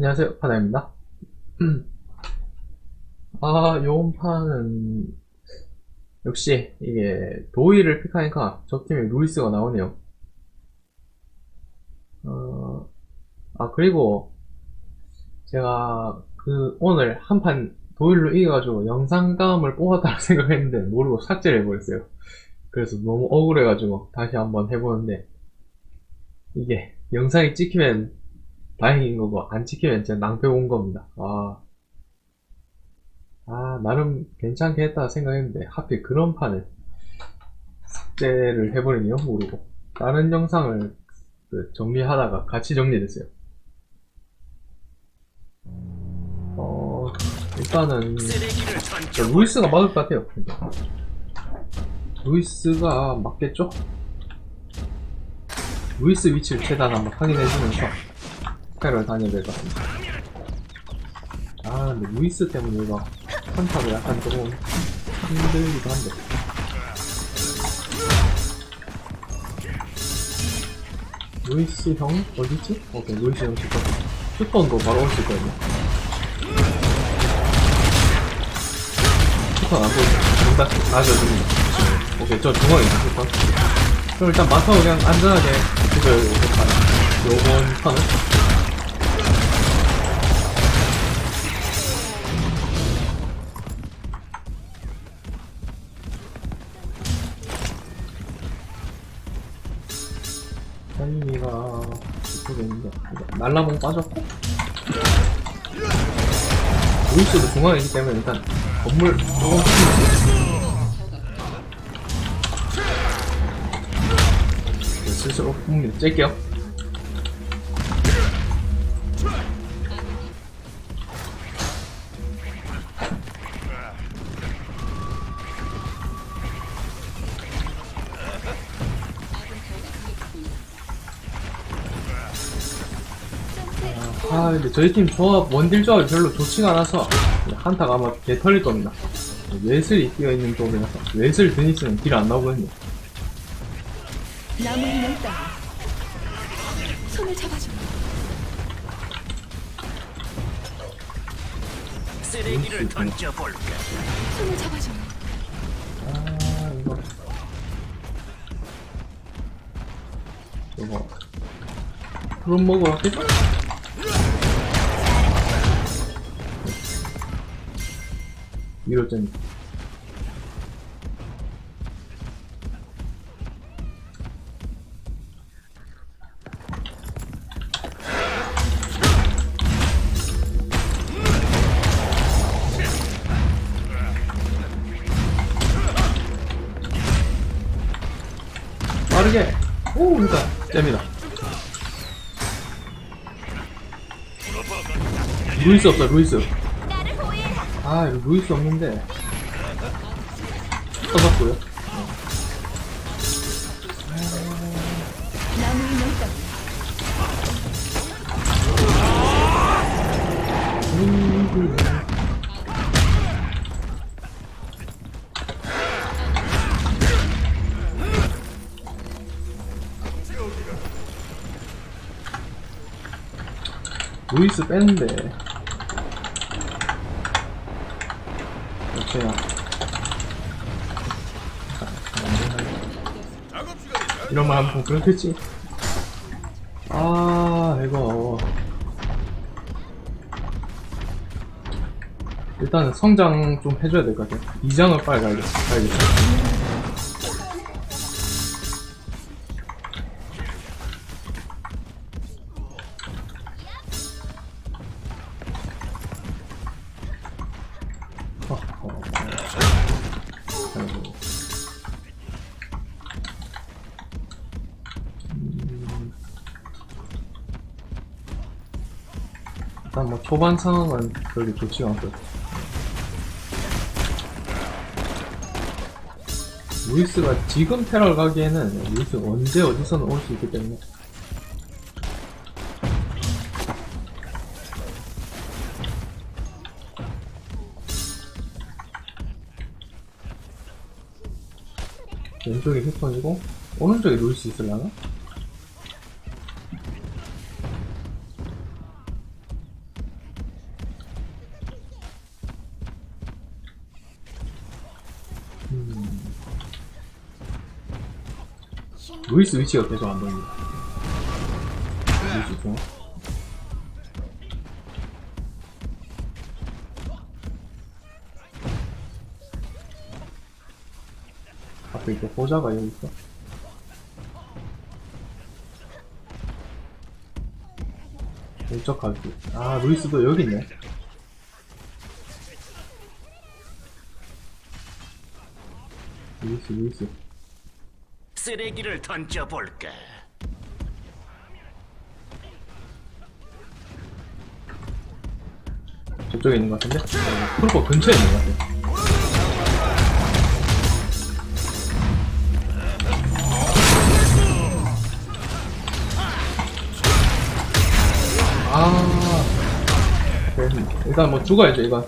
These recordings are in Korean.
안녕하세요, 파나입니다. 아, 요번 판은, 역시, 이게, 도의를 픽하니까 적팀에 루이스가 나오네요. 어, 아, 그리고, 제가, 그, 오늘 한 판 도의로 이겨가지고 영상감을 뽑았다고 생각했는데, 모르고 삭제를 해버렸어요. 그래서 너무 억울해가지고, 다시 한번 해보는데, 이게, 영상이 찍히면 다행인 거고, 안 찍히면 진짜 낭패 온 겁니다. 아, 아, 나름 괜찮게 했다 생각했는데, 하필 그런 판을 삭제를 해버리네요, 모르고. 다른 영상을 그 정리하다가 같이 정리됐어요. 어, 일단은, 루이스가 막을 것 같아요. 루이스가 맞겠죠? 루이스 위치를 최대한 한번 확인해주면서 것 같습니다. 아, 근데 루이스 때문에 이거 컨타가 약간 조금 힘들기도 한데. 루이스 형 어디지? 오케이 루이스 형 슈퍼 슈퍼도 바로 올 수 있거든요. 슈퍼 안 보이죠? 일단 나져줍니다. 오케이 저 중앙에 있는 슈퍼. 그럼 일단 마타오 그냥 안전하게 이걸 요번 요번 판은 날라봉 빠졌고. 루이스도 중앙에 있기 때문에 일단 건물 조금 네, 스스로 풍미를 쬐게요 근데 저희 팀 조합 원딜 조합이 별로 좋지가 않아서 한타가 아마 개 털릴 겁니다. 웨슬이 뛰어있는 쪽이라서 웨슬 드니스는 딜 안 나오거든요. 남은 따위 손을 잡아줘. 쓰레기를 던져볼까? 손을 잡아줘. 아 이거. 이거 그럼 먹으 위로 좀 빠르게. 오 그러니까. 잽니다. 루이스 없어 루이스 아 이거 루이스 없는데 써봤고요 음, 루이스 뺐는데 어째요. 이런 말좀 그렇겠지? 아 이거 일단은 성장 좀 해줘야 될 것 같아요. 이장을 빨리 가야겠, 가야겠 일단 뭐 초반 상황은 그렇게 좋지가 않고요. 루이스가 지금 테러를 가기에는 루이스 언제 어디서는 올 수 있기 때문에 왼쪽이 휴톤이고 오른쪽에 루이스 있으려나? 루이스 위치가 계속 안 보입니다. 루이스 중. 앞에 이렇게 보자가 여기 있어. 이쪽 가기. 아, 루이스도 여기 있네. 루이스, 루이스. 쓰레기를 던져볼까? 저쪽에 있는 것 같은데? 어, 프로포 근처에 있는 것 같아. 아. 일단 뭐 죽어야죠, 이건.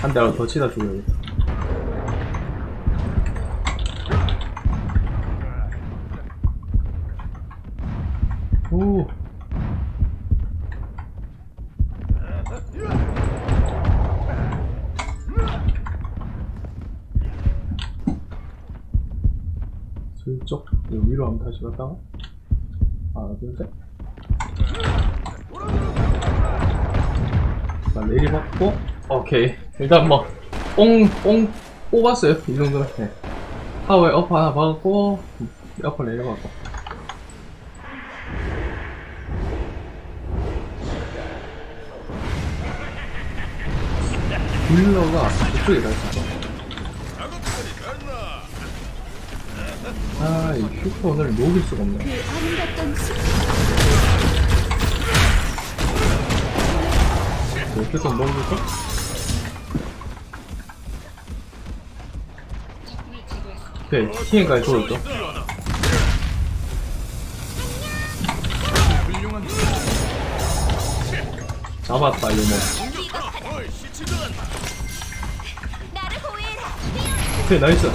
한 대라도 더 치다 죽어야겠다. 오. 슬쩍 위로 한번 다시 갔다가 하나 둘셋. 자 내리봤고. 오케이. 일단 뭐뽕뽕 뽑았어요. 이 정도면 네. 파워에 업 하나 박았고 옆으로 내려갔고 딜러가 저쪽에 가 있어 아, 이 슈퍼를 녹일 수가 없네. 그 이렇게 해서 먹을까? 오케이, TN까지 돌았죠. 잡았다, 뭐. 보호해라 오케이, 나이스.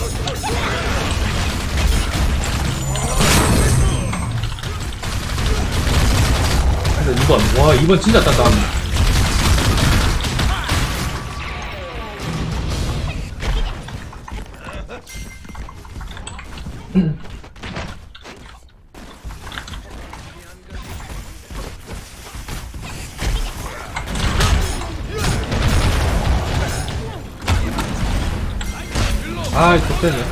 근데 2번. 와, 2번 진짜 단단하 네. 아, 좋겠네.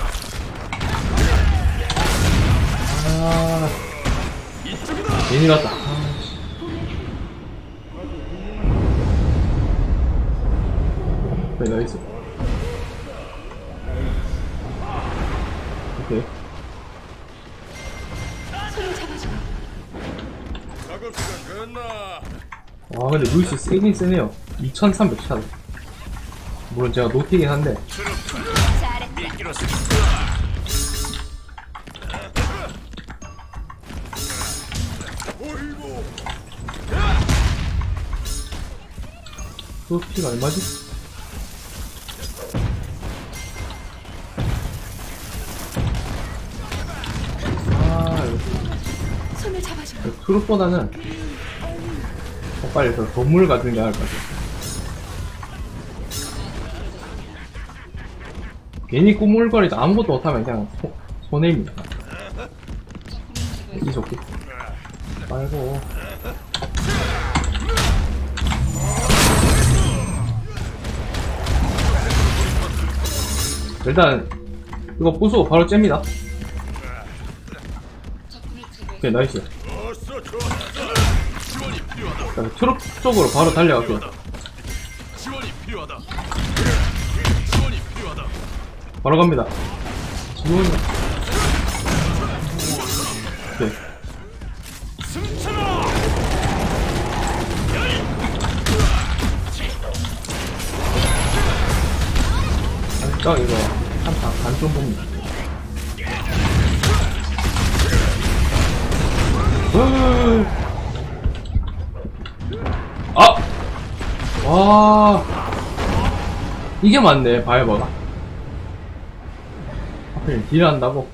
아, 괜히 갔다. 아, 씨. 네, 나이스. 오케이. 손을 잡아줘. 와, 근데 루이스 세긴 세네요. 2300 샷. 물론 제가 노티긴 한데. 잘했다 미끼로서 어이구. 노티가 얼마지? 아, 손을 잡아줘 트롯보다는 더 빨리 더 건물 같은 게 나을 것 같아. 괜히 꾸물거리도 아무것도 못하면 그냥 소, 손해입니다. 이 좋게. 말고. 일단 이거 부수고 바로 잽니다. 오케이 나이스. 자, 트럭 쪽으로 바로 달려갈게요. 지원이 필요하다. 바로 갑니다. 지원이. 오케이. 승천아. 살짝 이거 한타 반좀 봅니다. 으. 아! 와. 이게 맞네, 바이버가. 하필 딜 한다고.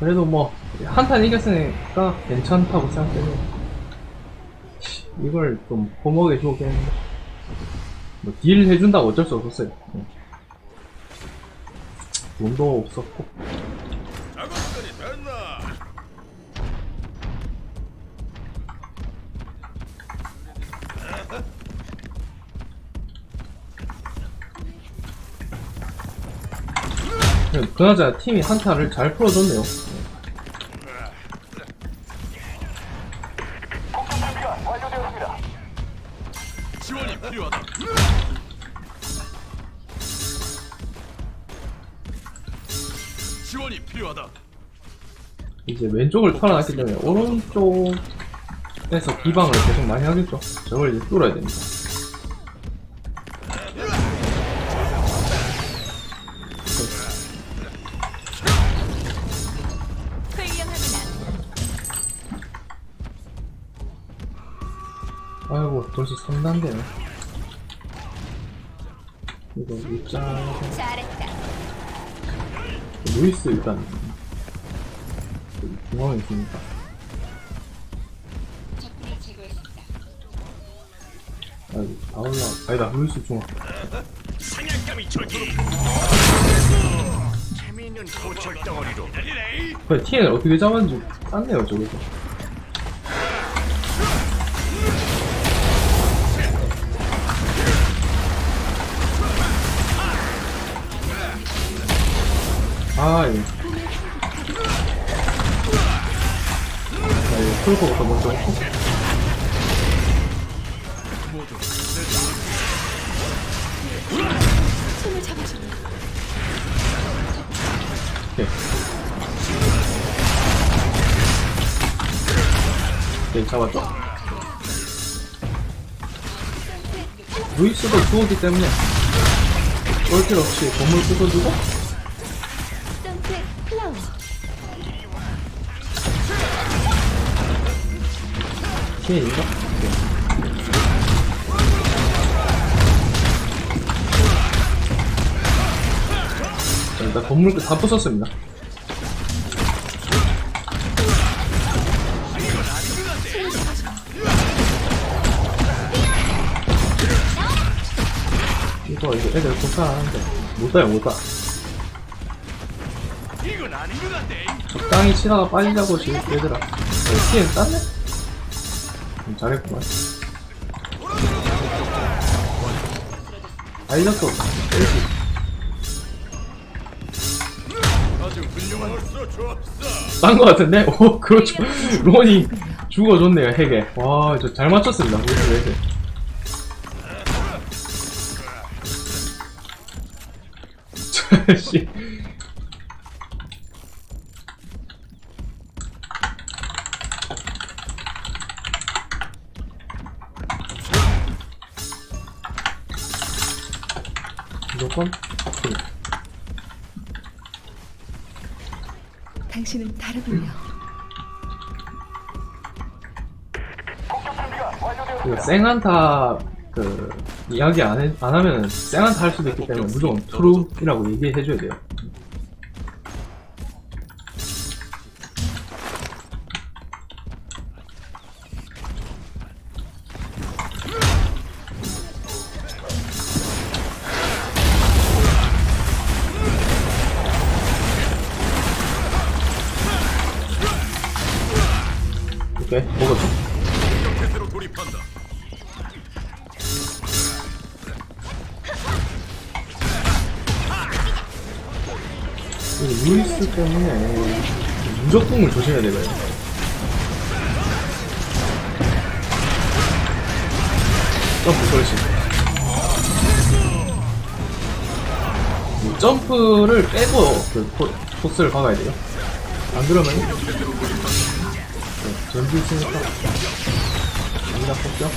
그래도 뭐, 한탄 이겼으니까 괜찮다고 생각해요. 이걸 좀 보먹에 주겠는데 뭐딜 해준다고 어쩔 수 없었어요. 네. 돈도 없었고. 작업 시간이 됐나? 그나저나 팀이 한타를 잘 풀어줬네요. 지원이 필요하다. 지원이 필요하다. 이제 왼쪽을 털어놨기 때문에 오른쪽에서 기방을 계속 많이 하겠죠. 저걸 이제 뚫어야 됩니다. 3단계네. 이거 입장 잘했다. 루이스 일단 중앙에 있으니까 적군을 제거했습니다. 아이고 다 올라 아니다 루이스 중앙 사냥감이 저기. 재미있는 고철 덩어리로 그래 TN을 어떻게 잡았는지 쌌네요 저기서 아 이거 자 이거 풀코부터 먼저 했고. 손을 잡아줘. 오케이 오케이 잡았죠 루이스도 죽었기 때문에 꼴필 없이 건물 부숴주고 오케이. 자, 일단 건물 다 부쉈습니다. 이거 이제 애들 복사하는데 못 따요 못 따. 이건 아닌 것 같네. 적당히 치다가 빠지자고 지금 얘들아. TN 땄네? 음, 잘했구만. 알렸어. 빼지. 아주 훌륭한. 좋았어, 좋았어. 딴거 같은데? 오, 그렇죠. 론이 죽어줬네요, 핵에. 와, 저 잘 맞췄습니다. 우리 핵에. 저, 씨. 생한타 그 이야기 안, 해, 안 하면 생한타 할 수도 있기 때문에 무조건 트루이라고 얘기해줘야 돼요. 루이스 때문에 무적궁을 조심해야 되거든요. 점프. 이 점프를 빼고 그 코, 코스를 박아야 돼요. 안 그러면 네, 전주 있으니까 여기다 뽑죠.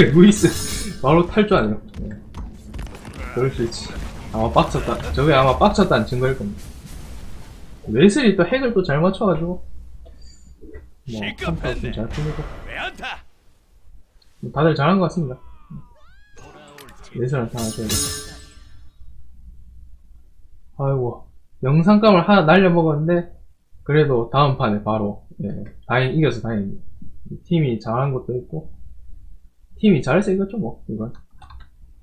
루이스, 바로 탈줄 아네요. 네. 그럴 수 있지. 아마 빡쳤다. 저게 아마 빡쳤다는 증거일 겁니다. 웨슬이 또 핵을 또 잘 맞춰가지고 뭐 한타 좀잘 풀리고 왜 안타? 다들 잘한 것 같습니다. 웨슬한테 하나 줘야겠다. 아이고 영상감을 하나 날려먹었는데 그래도 다음 판에 바로 예, 다행 이겨서 다행입니다. 팀이 잘한 것도 있고 팀이 잘해서 이겼죠 뭐 이건